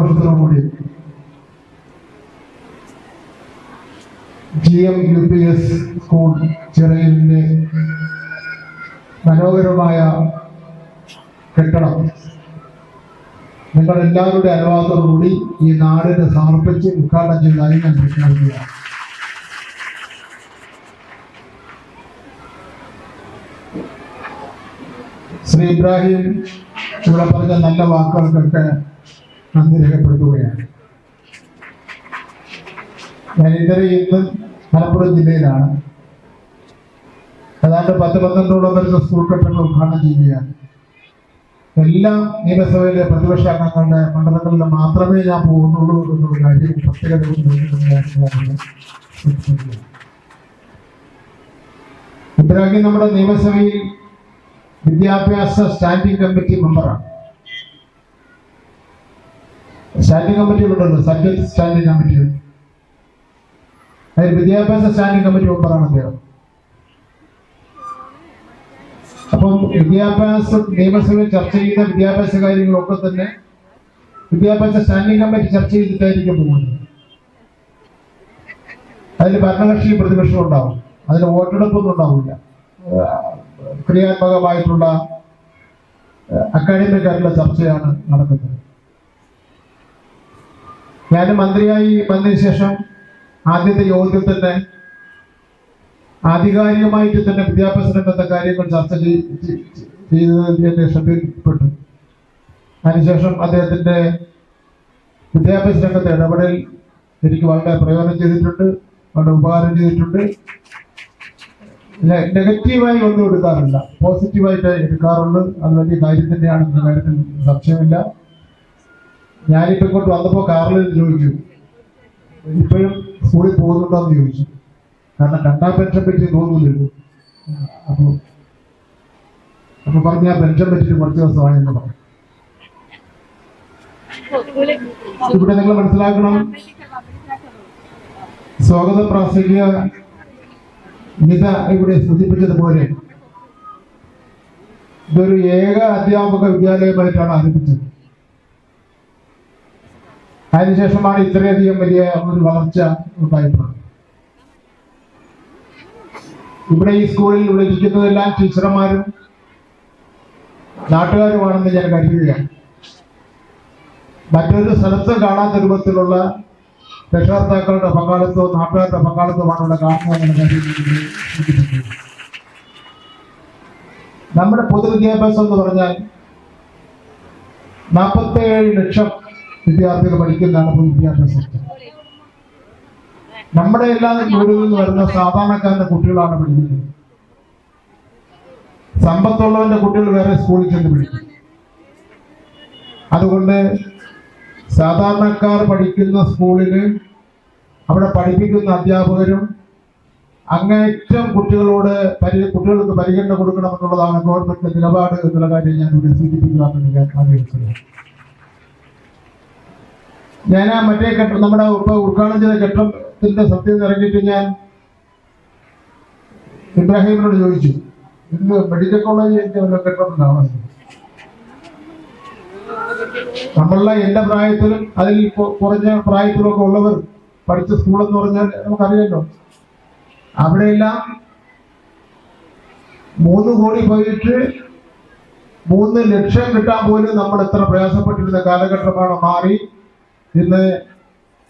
സന്തോഷത്തോടുകൂടി G M U P S school ചിറയിലിന്റെ മനോഹരമായ കെട്ടണം നിങ്ങൾ എല്ലാവരുടെ അനുവാദത്തോടുകൂടി ഈ നാടിനെ സമർപ്പിച്ച് ഉദ്ഘാടനം ചെയ്തതായി ഞാൻ പ്രഖ്യാപിക്കുകയാണ്. ശ്രീ ഇബ്രാഹിം ഇവിടെ പറഞ്ഞ നല്ല വാക്കുകൾക്കൊക്കെ നന്ദി രേഖപ്പെടുത്തുകയാണ്. ഞാൻ ഇന്നലെ ഇന്ന് മലപ്പുറം ജില്ലയിലാണ്. ഏതാണ്ട് പത്ത് പന്ത്രണ്ടോളം വരുന്ന സ്കൂൾ കെട്ടിടങ്ങൾ ഉദ്ഘാടനം ചെയ്യുകയാണ്. എല്ലാ നിയമസഭയിലെ പ്രതിപക്ഷ അംഗങ്ങളുടെ മണ്ഡലങ്ങളിൽ മാത്രമേ ഞാൻ പോകുന്നുള്ളൂ എന്നുള്ള കാര്യം പ്രത്യേകത ഇബ്രാഹിം നമ്മുടെ നിയമസഭയിൽ വിദ്യാഭ്യാസ സ്റ്റാൻഡിംഗ് കമ്മിറ്റി മെമ്പറാണ്. സ്റ്റാൻഡിംഗ് കമ്മിറ്റി ഉണ്ടല്ലോ സബ്ജക്ട് സ്റ്റാൻഡിംഗ് കമ്മിറ്റി. അതിൽ വിദ്യാഭ്യാസ സ്റ്റാൻഡിംഗ് കമ്മിറ്റി മെമ്പറാണ് അദ്ദേഹം. അപ്പം വിദ്യാഭ്യാസ നിയമസഭയിൽ ചർച്ച ചെയ്യുന്ന വിദ്യാഭ്യാസ കാര്യങ്ങളൊക്കെ തന്നെ വിദ്യാഭ്യാസ സ്റ്റാൻഡിംഗ് കമ്മിറ്റി ചർച്ച ചെയ്തിട്ടായിരിക്കും പോകുന്നത്. അതിൽ ഭരണകക്ഷി പ്രതിപക്ഷം ഉണ്ടാവും. അതിന് വോട്ടെടുപ്പൊന്നും ഉണ്ടാവില്ല. ക്രിയാത്മകമായിട്ടുള്ള അക്കാഡമിക് ആയിട്ടുള്ള ചർച്ചയാണ് നടക്കുന്നത്. ഞാൻ മന്ത്രിയായി വന്നതിന് ശേഷം ആദ്യത്തെ യോഗത്തിൽ തന്നെ ആധികാരികമായിട്ട് തന്നെ വിദ്യാഭ്യാസ രംഗത്തെ കാര്യങ്ങൾ ചർച്ച ചെയ്തത് എന്റെ ശ്രദ്ധയിൽപ്പെട്ടു അതിനുശേഷം അദ്ദേഹത്തിന്റെ വിദ്യാഭ്യാസ രംഗത്തെ ഇടപെടൽ എനിക്ക് വളരെ പ്രയോജനം ചെയ്തിട്ടുണ്ട് വളരെ ഉപകാരം ചെയ്തിട്ടുണ്ട്. നെഗറ്റീവായി ഒന്നും എടുക്കാറില്ല. പോസിറ്റീവായിട്ട് എടുക്കാറുള്ളൂ. അത് വലിയ കാര്യം തന്നെയാണ്. കാര്യത്തിൽ സംശയമില്ല. ഞാനിപ്പോ ഇങ്ങോട്ട് വന്നപ്പോ കാറിൽ ചോദിച്ചു ഇപ്പോഴും സ്കൂളിൽ പോകുന്നുണ്ടോന്ന് ചോദിച്ചു. കാരണം രണ്ടാം പെൻഷൻ പറ്റി തോന്നുന്നില്ലല്ലോ അപ്പൊ അപ്പൊ പറഞ്ഞ പെൻഷൻ പറ്റിയിട്ട് കുറച്ച് ദിവസമായി എന്ന് പറഞ്ഞു. ഇവിടെ നിങ്ങൾ മനസ്സിലാക്കണം. സ്വാഗത പ്രാസംഗിക നിത ഇവിടെ സൂചിപ്പിച്ചതുപോലെ ഇതൊരു ഏക അധ്യാപക വിദ്യാലയമായിട്ടാണ് ആരംഭിച്ചത്. അതിനുശേഷമാണ് ഇത്രയധികം വലിയ ഒരു വളർച്ച ഉണ്ടായിട്ടുള്ളത്. ഇവിടെ ഈ സ്കൂളിൽ ഇവിടെ ഇരിക്കുന്നതെല്ലാം ടീച്ചർമാരും നാട്ടുകാരുമാണെന്ന് ഞാൻ കരുതുകയാണ്. മറ്റൊരു സ്ഥലത്ത് കാണാത്ത രൂപത്തിലുള്ള രക്ഷകർത്താക്കളുടെ പങ്കാളിത്തവും നാട്ടുകാരുടെ പങ്കാളിത്തവുമാണ് ഇവിടെ കാണുന്നതെന്ന് കരുതുന്നത് നമ്മുടെ പൊതുവിദ്യാഭ്യാസം എന്ന് പറഞ്ഞാൽ നാൽപ്പത്തേഴ് ലക്ഷം വിദ്യാർത്ഥികൾ പഠിക്കുന്നതാണ് പൊതുവിദ്യാഭ്യാസം നമ്മുടെ എല്ലാ വീടുകളിൽ നിന്ന് വരുന്ന സാധാരണക്കാരന്റെ കുട്ടികളാണ് പഠിക്കുന്നത്. സമ്പത്തുള്ളവന്റെ കുട്ടികൾ വേറെ സ്കൂളിൽ ചെന്ന് പഠിക്കും. അതുകൊണ്ട് സാധാരണക്കാർ പഠിക്കുന്ന സ്കൂളിൽ അവിടെ പഠിപ്പിക്കുന്ന അധ്യാപകരും അങ്ങേറ്റം കുട്ടികളോട് പരി കുട്ടികൾക്ക് പരിഗണന കൊടുക്കണം എന്നുള്ളതാണ് ഗവൺമെന്റിന്റെ നിലപാട് എന്നുള്ള കാര്യം ഞാൻ ഇവിടെ സൂചിപ്പിക്കുവാൻ ആഗ്രഹിച്ചത്. ഞാൻ ആ മറ്റേ കെട്ടിടം നമ്മുടെ ഇപ്പൊ ഉദ്ഘാടനം ചെയ്ത കെട്ടിടത്തിന്റെ സത്യം ഇറങ്ങിയിട്ട് ഞാൻ ഇബ്രാഹിമിനോട് ചോദിച്ചു ഇന്ന് മെഡിക്കൽ കോളേജിന്റെ വല്ല കെട്ടിടത്തിലാണോ നമ്മളെ എന്റെ പ്രായത്തിലും അതിൽ കുറഞ്ഞ പ്രായത്തിലൊക്കെ ഉള്ളവർ പഠിച്ച സ്കൂൾ എന്ന് പറഞ്ഞാൽ നമുക്കറിയാലോ. അവിടെയെല്ലാം മൂന്ന് കോടി പോയിട്ട് മൂന്ന് ലക്ഷം കിട്ടാൻ പോലും നമ്മൾ എത്ര പ്രയാസപ്പെട്ടിരുന്ന കാലഘട്ടമാണ് മാറി. ഇന്ന്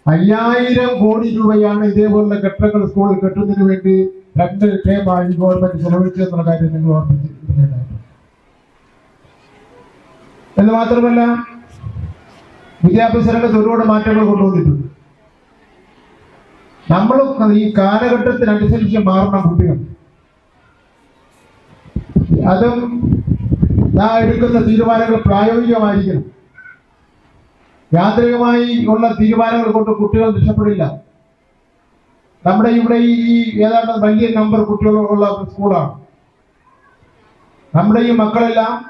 അയ്യായിരം കോടി രൂപയാണ് ഇതേപോലുള്ള കെട്ടിടങ്ങൾ സ്കൂളിൽ കെട്ടുന്നതിന് വേണ്ടി രണ്ട് ടേമായി ഗവൺമെന്റ് ചെലവഴിച്ചെന്നുള്ള കാര്യം നിങ്ങൾ ഓർമ്മിച്ചിട്ടുണ്ടായിരുന്നു എന്ന് മാത്രമല്ല വിദ്യാഭ്യാസ രംഗത്ത് ഒരുപാട് മാറ്റങ്ങൾ കൊണ്ടുവന്നിട്ടുണ്ട്. നമ്മൾ ഈ കാലഘട്ടത്തിനനുസരിച്ച് മാറണം കുട്ടികൾ അതും എടുക്കുന്ന തീരുമാനങ്ങൾ പ്രായോഗികമായിരിക്കണം. യാന്ത്രികമായി ഉള്ള തീരുമാനങ്ങൾ കൊണ്ട് കുട്ടികൾ രക്ഷപ്പെടില്ല. നമ്മുടെ ഇവിടെ ഈ ഏതാണ്ട് വലിയ നമ്പർ കുട്ടികളുള്ള സ്കൂളാണ് നമ്മുടെ ഈ മക്കളെല്ലാം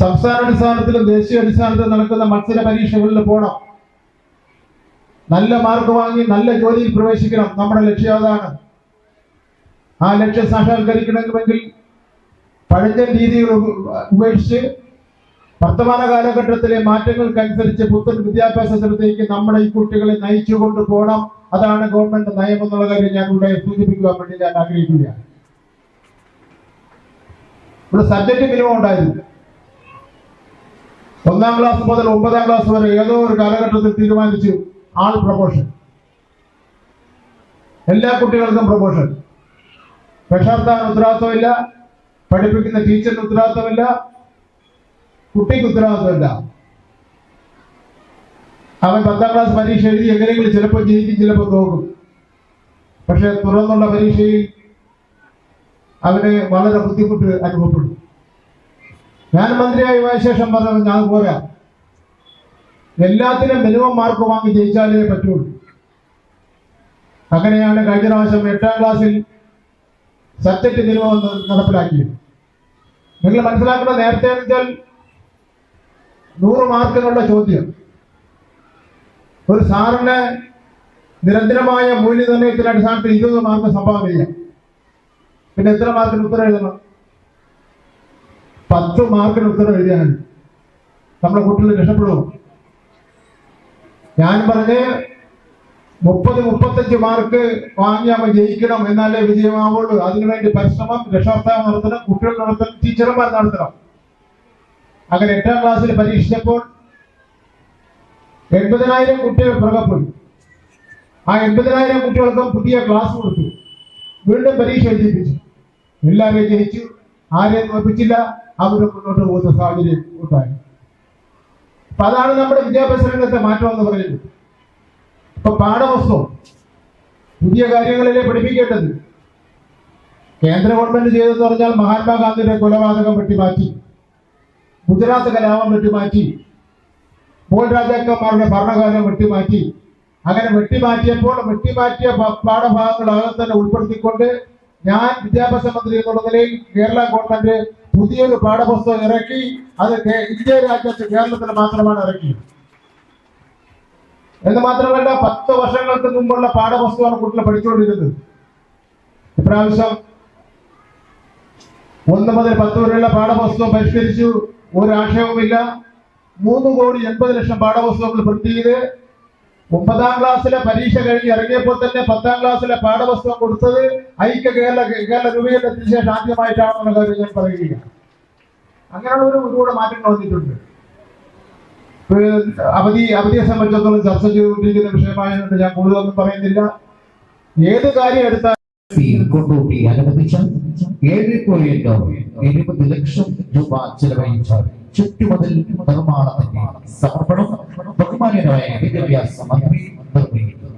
സംസ്ഥാന അടിസ്ഥാനത്തിലും ദേശീയ അടിസ്ഥാനത്തിലും നടക്കുന്ന മത്സര പരീക്ഷകളിൽ പോകണം നല്ല മാർക്ക് വാങ്ങി നല്ല ജോലിയിൽ പ്രവേശിക്കണം. നമ്മുടെ ലക്ഷ്യം അതാണ്. ആ ലക്ഷ്യം സാക്ഷാത്കരിക്കണമെങ്കിൽ പഴഞ്ഞ രീതികൾ ഉപ- ഉപേക്ഷിച്ച് വർത്തമാന കാലഘട്ടത്തിലെ മാറ്റങ്ങൾക്കനുസരിച്ച് പുത്തൻ വിദ്യാഭ്യാസത്തിലേക്ക് നമ്മുടെ ഈ കുട്ടികളെ നയിച്ചുകൊണ്ട് പോകണം അതാണ് ഗവൺമെന്റ് നയം എന്നുള്ള കാര്യം ഞാൻ ഇവിടെ സൂചിപ്പിക്കുവാൻ വേണ്ടി ഞാൻ ആഗ്രഹിക്കുകയാണ്. ഇവിടെ സബ്ജക്ട് മിനിമം ഉണ്ടായിരുന്നു. ഒന്നാം ക്ലാസ് മുതൽ ഒമ്പതാം ക്ലാസ് വരെ ഏതോ ഒരു കാലഘട്ടത്തിൽ തീരുമാനിച്ചു ആൾ പ്രൊമോഷൻ എല്ലാ കുട്ടികൾക്കും പ്രൊമോഷൻ രക്ഷാർത്ഥാൻ ഉത്തരവാദിത്വമില്ല. പഠിപ്പിക്കുന്ന ടീച്ചറിന് ഉത്തരവാദിത്വമില്ല. കുട്ടിക്ക് ഉത്തരവാദിത്തമല്ല അവൻ പത്താം ക്ലാസ് പരീക്ഷ എഴുതി എങ്ങനെയെങ്കിലും ചിലപ്പോൾ ജയിക്കും ചിലപ്പോൾ തോക്കും. പക്ഷെ തുറന്നുള്ള പരീക്ഷയിൽ അവന് വളരെ ബുദ്ധിമുട്ട് അനുഭവപ്പെടും. ഞാൻ മന്ത്രിയായി പോയ ശേഷം ഞാൻ പോരാ. എല്ലാത്തിനും മിനിമം മാർക്ക് വാങ്ങി ജയിച്ചാലേ പറ്റുള്ളൂ. അങ്ങനെയാണ് കഴിഞ്ഞ പ്രാവശ്യം എട്ടാം ക്ലാസ്സിൽ സബ്ജക്ട് മിനിമം നടപ്പിലാക്കിയത്. നിങ്ങൾ മനസ്സിലാക്കേണ്ട നേരത്തെ വെച്ചാൽ നൂറ് മാർക്കുകളുടെ ചോദ്യം. ഒരു സാറിന് നിരന്തരമായ മൂല്യനിർണയത്തിന്റെ അടിസ്ഥാനത്തിൽ ഇരുപത് മാർക്ക് സംഭാവന ചെയ്യാം പിന്നെ എത്ര മാർക്കിന് ഉത്തരം എഴുതണം? പത്ത് മാർക്കിന് ഉത്തരം എഴുതിയാൽ നമ്മുടെ കുട്ടികൾ രക്ഷപ്പെടുമോ? ഞാൻ പറഞ്ഞ് മുപ്പത് മുപ്പത്തഞ്ച് മാർക്ക് വാങ്ങിയാൽ ജയിക്കണം എന്നാലേ വിജയമാവുള്ളൂ. അതിനുവേണ്ടി പരിശ്രമം രക്ഷാർത്ഥാവ് നടത്തണം കുട്ടികൾ നടത്തണം ടീച്ചർമാർ നടത്തണം. അങ്ങനെ എട്ടാം ക്ലാസ്സിൽ പരീക്ഷിച്ചപ്പോൾ എൺപതിനായിരം കുട്ടികൾ പുറകെപ്പോയി. ആ എൺപതിനായിരം കുട്ടികൾക്കും പുതിയ ക്ലാസ് കൊടുത്തു. വീണ്ടും പരീക്ഷ എഴുതിപ്പിച്ചു. എല്ലാവരെയും ജയിച്ചു ആരെയും തോൽപ്പിച്ചില്ല അവരും മുന്നോട്ട് പോകുന്ന സാഹചര്യം ഉണ്ടായി. അപ്പൊ അതാണ് നമ്മുടെ വിദ്യാഭ്യാസ രംഗത്തെ മാറ്റം എന്ന് പറയുന്നത്. ഇപ്പൊ പാഠപുസ്തകം പുതിയ കാര്യങ്ങളിലെ പഠിപ്പിക്കേണ്ടത്. കേന്ദ്ര ഗവൺമെന്റ് ചെയ്തതെന്ന് പറഞ്ഞാൽ മഹാത്മാഗാന്ധിയുടെ കൊലപാതകം വെട്ടിമാറ്റി ഗുജറാത്ത് കലാപം വെട്ടിമാറ്റി. പോൾ രാജാക്കന്മാരുടെ ഭരണകാലം വെട്ടിമാറ്റി. അങ്ങനെ വെട്ടിമാറ്റിയപ്പോൾ വെട്ടിമാറ്റിയ പാഠഭാഗങ്ങൾ അകം തന്നെ ഉൾപ്പെടുത്തിക്കൊണ്ട് ഞാൻ വിദ്യാഭ്യാസ മന്ത്രി എന്നുള്ള നിലയിൽ കേരള ഗവൺമെന്റ് പുതിയൊരു പാഠപുസ്തകം ഇറക്കി അത് ഇന്ത്യ രാജ്യത്ത് കേരളത്തിന് മാത്രമാണ് ഇറക്കിയത്. എന്ന് മാത്രമല്ല പത്ത് വർഷങ്ങൾക്ക് മുമ്പുള്ള പാഠപുസ്തകമാണ് കുട്ടികൾ പഠിച്ചുകൊണ്ടിരുന്നത്. ഇപ്രാവശ്യം ഒന്ന് മുതൽ പത്ത് വരെയുള്ള പാഠപുസ്തകം പരിഷ്കരിച്ചു. ഒരു ആക്ഷേപമില്ല മൂന്ന് കോടി എൺപത് ലക്ഷം പാഠപുസ്തകങ്ങൾ പ്രിന്റ് ചെയ്ത് ഒമ്പതാം ക്ലാസ്സിലെ പരീക്ഷ കഴിഞ്ഞ് ഇറങ്ങിയപ്പോൾ തന്നെ പത്താം ക്ലാസ്സിലെ പാഠപുസ്തകം കൊടുത്തത് ഐക്യ കേരള കേരള രൂപീകരണത്തിന് ശേഷം ആദ്യമായിട്ടാണെന്നുള്ള കാര്യം ഞാൻ പറയുകയില്ല അങ്ങനെയുള്ള ഒരു ഒരുപാട് മാറ്റങ്ങൾ വന്നിട്ടുണ്ട്. അവധി അവധിയെ സംബന്ധിച്ചിടത്തോളം ചർച്ച ചെയ്തുകൊണ്ടിരിക്കുന്ന വിഷയമായതുകൊണ്ട് ഞാൻ കൂടുതലൊന്നും പറയുന്നില്ല. ഏത് കാര്യം എടുത്താൽ കൊണ്ടുകൂട്ടി അനുവദിച്ച ഏഴ് പോയിന്റ് എഴുപത് ലക്ഷം രൂപ ചെലവഴിച്ച ചുറ്റുമതിൽ നിർമ്മാണത്തിന്റെ സമർപ്പണം ബഹുമാന്യനായ വിദ്യാഭ്യാസ മന്ത്രി നിർവഹിക്കുന്നു.